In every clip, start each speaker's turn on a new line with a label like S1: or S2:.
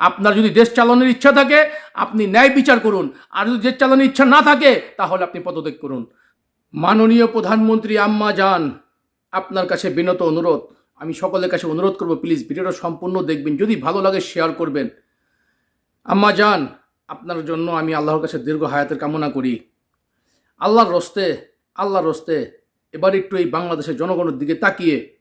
S1: আপনার যদি দেশ চালানোর ইচ্ছা থাকে, আপনি ন্যায় বিচার করুন। আর যদি দেশ চালানোর ইচ্ছা না থাকে, তাহলে আপনি পদত্যাগ করুন। মাননীয় প্রধানমন্ত্রী আম্মা যান আপনার কাছে বিনত অনুরোধ। আমি সকলের কাছে অনুরোধ করব প্লিজ ভিডিওটা সম্পূর্ণ দেখবেন। যদি ভালো লাগে শেয়ার করবেন। আম্মা যান আপনার জন্য আমি আল্লাহর কাছে দীর্ঘ হায়াতের কামনা করি। আল্লাহর রস্তে আল্লাহর রস্তে এবার একটু এই বাংলাদেশের জনগণের দিকে তাকিয়ে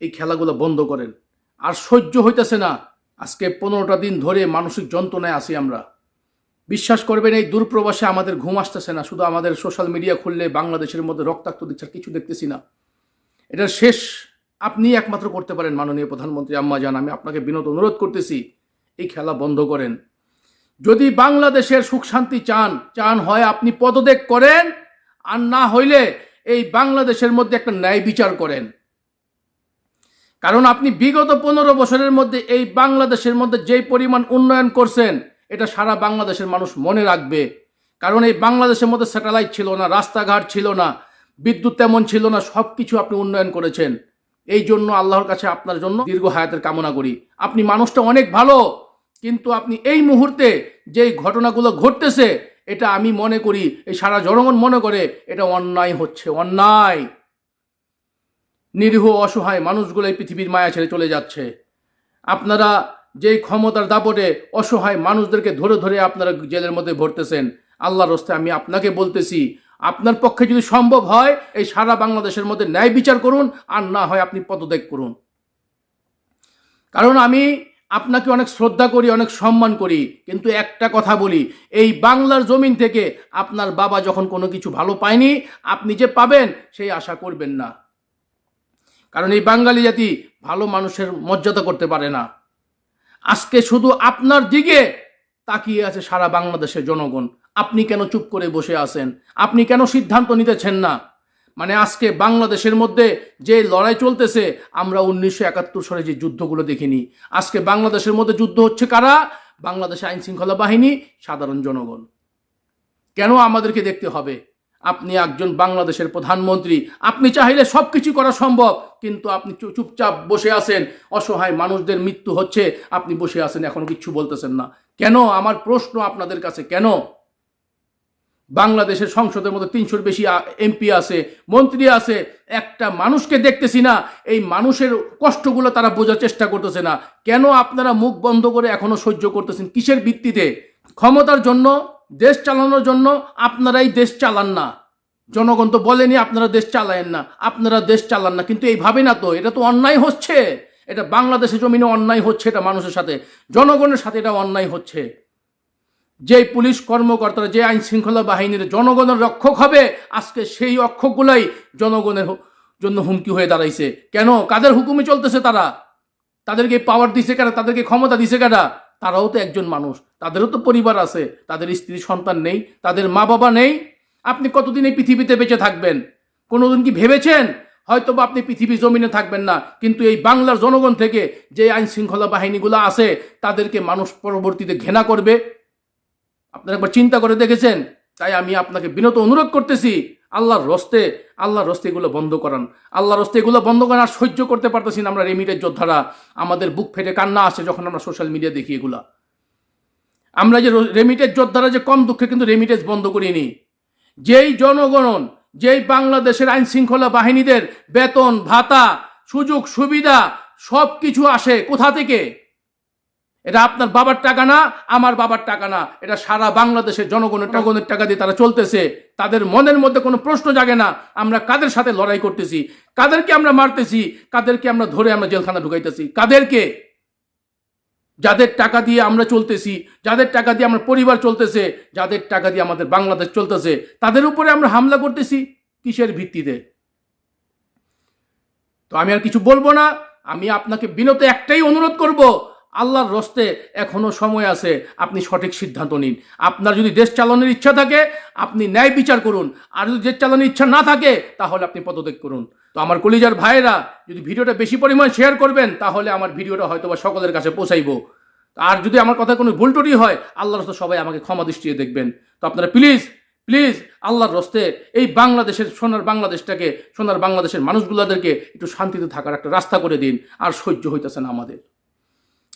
S1: এই খেলাগুলো বন্ধ করেন। আর সহ্য হইতেছে না। আজকে পনেরোটা দিন ধরে মানসিক যন্ত্রণায় আছি আমরা। বিশ্বাস করবেন, এই দূরপ্রবাসে আমাদের ঘুম আসতেছে না। শুধু আমাদের সোশ্যাল মিডিয়া খুললে বাংলাদেশের মধ্যে রক্তাক্ত দিচ্ছে কিছু দেখতেছি না। এটার শেষ। আপনি একমাত্র করতে পারেন, মাননীয় প্রধানমন্ত্রী আম্মা জান। আমি আপনাকে বিনোদ অনুরোধ করতেছি, এই খেলা বন্ধ করেন। যদি বাংলাদেশের সুখ শান্তি চান চান হয় আপনি পদত্যাগ করেন, আর না হইলে এই বাংলাদেশের মধ্যে একটা ন্যায় বিচার করেন। কারণ আপনি বিগত পনেরো বছরের মধ্যে এই বাংলাদেশের মধ্যে যেই পরিমাণ উন্নয়ন করছেন, এটা সারা বাংলাদেশের মানুষ মনে রাখবে। কারণ এই বাংলাদেশের মধ্যে স্যাটেলাইট ছিল না, রাস্তাঘাট ছিল না, বিদ্যুৎ তেমন ছিল না সব কিছু আপনি উন্নয়ন করেছেন। এই জন্য আল্লাহর কাছে আপনার জন্য দীর্ঘ হায়াতের কামনা করি। আপনি মানুষটা অনেক ভালো, কিন্তু আপনি এই মুহূর্তে যেই ঘটনাগুলো ঘটতেছে, এটা আমি মনে করি, এই সারা জনগণ মনে করে এটা অন্যায় হচ্ছে, অন্যায়। নিরীহ অসহায় মানুষগুলো এই পৃথিবীর মায়া ছেড়ে চলে যাচ্ছে। আপনারা যেই ক্ষমতার দাপটে অসহায় মানুষদেরকে ধরে ধরে আপনারা জেলের মধ্যে ভরতেছেন, আল্লাহর রস্তে আমি আপনাকে বলতেছি, আপনার পক্ষে যদি সম্ভব হয়, এই সারা বাংলাদেশের মধ্যে ন্যায় বিচার করুন, আর না হয় আপনি পদত্যাগ করুন। কারণ আমি আপনাকে অনেক শ্রদ্ধা করি, অনেক সম্মান করি, কিন্তু একটা কথা বলি, এই বাংলার জমিন থেকে আপনার বাবা যখন কোনো কিছু ভালো পায়নি, আপনি যে পাবেন, সেই আশা করবেন না। কারণ এই বাঙালি জাতি ভালো মানুষের মর্যাদা করতে পারে না। আজকে শুধু আপনার দিকে তাকিয়ে আছে সারা বাংলাদেশের জনগণ। আপনি কেন চুপ করে বসে আছেন? আপনি কেন সিদ্ধান্ত নিতেছেন না? মানে আজকে বাংলাদেশের মধ্যে যে লড়াই চলতেছে, আমরা উনিশশো একাত্তর সালে যে যুদ্ধগুলো দেখিনি। আজকে বাংলাদেশের মধ্যে যুদ্ধ হচ্ছে কারা? বাংলাদেশ আইন শৃঙ্খলা বাহিনী, সাধারণ জনগণ। কেন আমাদেরকে দেখতে হবে? আপনি একজন বাংলাদেশের প্রধানমন্ত্রী, আপনি চাইলে সব কিছু করা সম্ভব, কিন্তু আপনি চুপ- চুপচাপ বসে আছেন, অসহায় মানুষদের মৃত্যু হচ্ছে, আপনি বসে আছেন, এখনও কিচ্ছু বলতেছেন না। কেন? আমার প্রশ্ন আপনাদের কাছে, কেন? বাংলাদেশের সংসদের মধ্যে তিনশোর বেশি এমপি আছে, মন্ত্রী আছে, একটা মানুষকে দেখতেছি না, এই মানুষের কষ্টগুলো তারা বোঝার চেষ্টা করতেছে না। কেন আপনারা মুখ বন্ধ করে এখনও সহ্য করতেছেন? কিসের ভিত্তিতে? ক্ষমতার জন্য দেশ চালানোর জন্য আপনারাই দেশ চালান না। জনগণ তো বলেনি আপনারা দেশ চালায়েন না, আপনারা দেশ চালান না। কিন্তু এইভাবে না তো, এটা তো অন্যায় হচ্ছে। এটা বাংলাদেশের জমিনে অন্যায় হচ্ছে এটা মানুষের সাথে, জনগণের সাথে এটা অন্যায় হচ্ছে। যে পুলিশ কর্মকর্তারা, যে আইন শৃঙ্খলা বাহিনীর জনগণের রক্ষক হবে, আজকে সেই রক্ষকগুলাই জনগণের জন্য হুমকি হয়ে দাঁড়াইছে। কেন? কাদের হুকুমে চলতেছে তারা? তাদেরকে পাওয়ার দিছে কারা? তাদেরকে ক্ষমতা দিছে কারা? তারাও তো একজন মানুষ। তাদেরও তো পরিবার আছে, তাদের স্ত্রী সন্তান নেই, তাদের মা বাবা নেই। আপনি কতদিন এই পৃথিবীতে বেঁচে থাকবেন? কোনোদিন কি ভেবেছেন? হয়তো বা আপনি পৃথিবী জমিনে থাকবেন না, কিন্তু এই বাংলার জনগণ থেকে যে আইন শৃঙ্খলা বাহিনীগুলো আছে, তাদেরকে মানুষ পরবর্তীতে ঘৃণা করবে। আপনারা একবার চিন্তা করে দেখেছেন? তাই আমি আপনাকে বিনত অনুরোধ করতেছি, আল্লাহর রস্তে আল্লাহর রস্তে এগুলো বন্ধ করান। আল্লাহর রস্তে এগুলো বন্ধ করান আর সহ্য করতে পারতেছি না আমরা রেমিটের যোদ্ধারা। আমাদের বুক ফেটে কান্না আসে যখন আমরা সোশ্যাল মিডিয়া দেখি এগুলা। আমরা যে রেমিটেজ যোদ্ধারা যে কম দুঃখে কিন্তু রেমিটেজ বন্ধ করিনি। যেই জনগণন, যেই বাংলাদেশের আইন শৃঙ্খলা বাহিনীদের বেতন, ভাতা, সুযোগ, সুবিধা সব কিছু আসে কোথা থেকে? এটা আপনার বাবার টাকা না, আমার বাবার টাকা না। এটা সারা বাংলাদেশের জনগণের জনগণের টাকা দিয়ে তারা চলতেছে। তাদের মনের মধ্যে কোনো প্রশ্ন জাগে না, আমরা কাদের সাথে লড়াই করতেছি? কাদেরকে আমরা মারতেছি? কাদেরকে আমরা ধরে আমরা জেলখানা ঢুকাইতেছি? কাদেরকে? যাদের টাকা দিয়ে আমরা চলতেছি, যাদের টাকা দিয়ে আমার পরিবার চলতেছে, যাদের টাকা দিয়ে আমাদের বাংলাদেশ চলতেছে, তাদের উপরে আমরা হামলা করতেছি, কিসের ভিত্তিতে? তো আমি আর কিছু বলব না, আমি আপনাকে বিনত একটাই অনুরোধ করব আল্লাহর রস্তে এখনও সময় আছে, আপনি সঠিক সিদ্ধান্ত নিন। আপনার যদি দেশ চালানোর ইচ্ছা থাকে, আপনি ন্যায় বিচার করুন। আর যদি দেশ চালানোর ইচ্ছা না থাকে, তাহলে আপনি পদত্যাগ করুন। তো আমার কলিজার ভাইয়েরা, যদি ভিডিওটা বেশি পরিমাণ শেয়ার করবেন, তাহলে আমার ভিডিওটা হয়তো বা সকলের কাছে পৌঁছাইবো। আর যদি আমার কথা কোনো ভুল টুটি হয়, আল্লাহর রস্তে সবাই আমাকে ক্ষমা দৃষ্টিতে দেখবেন। তো আপনারা প্লিজ প্লিজ আল্লাহর রস্তে এই বাংলাদেশের, সোনার বাংলাদেশটাকে, সোনার বাংলাদেশের মানুষগুলাদেরকে একটু শান্তিতে থাকার একটা রাস্তা করে দিন। আর সহ্য হইতেছে না আমাদের।